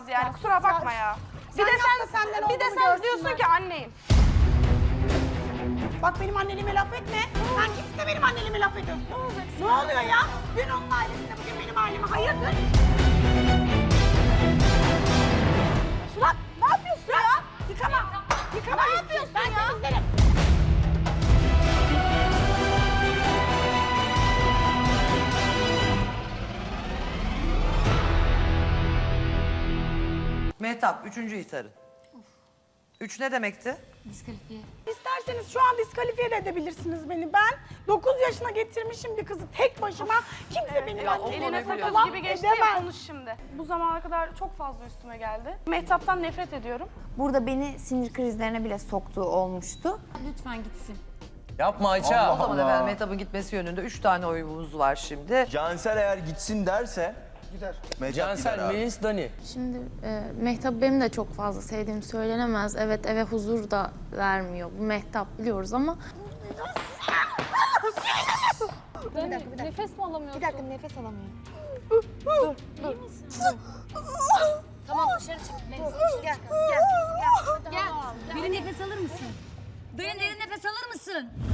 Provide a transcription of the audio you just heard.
olmaz yani. Kusura bakma ya. Bir de sen, senden bir de sen diyorsun ki anneyim. Bak benim anneliğime laf etme. Sen kimsin de benim anneliğime laf ediyorsun? Ne oluyor ya? Dün onun ailesine bugün benim aileme. Hayırdır? Şurak ne yapıyorsun ya? Yıkama. Yıkama ne yapıyorsun ben ya? temizlerim. Mehtap, üçüncü itiharın. Üç ne demekti? Diskalifiye. İsterseniz şu an diskalifiye de edebilirsiniz beni. Ben 9 yaşına getirmişim bir kızı tek başıma. Kimse benim ya, annemi Eline sakız gibi geçti ya edemez. konuş şimdi. Bu zamana kadar çok fazla üstüme geldi. Mehtap'tan nefret ediyorum. Burada beni sinir krizlerine bile soktuğu olmuştu. Lütfen gitsin. Yapma Ayça. O zaman efendim Mehtap'ın gitmesi yönünde üç tane oyumuz var şimdi. Cansel eğer gitsin derse gider. Mehtap Cansel, gider abi. Melis, Dani. Şimdi e, Mehtap benim de çok fazla sevdiğim söylenemez. Evet eve huzur da vermiyor. Bu Mehtap biliyoruz ama Nefes mi alamıyorsun? Bir dakika nefes alamıyorum. Tamam dışarı çık. Melis. Gel, gel, gel. Gel. Derin nefes alır mısın? Derin derin nefes alır mısın?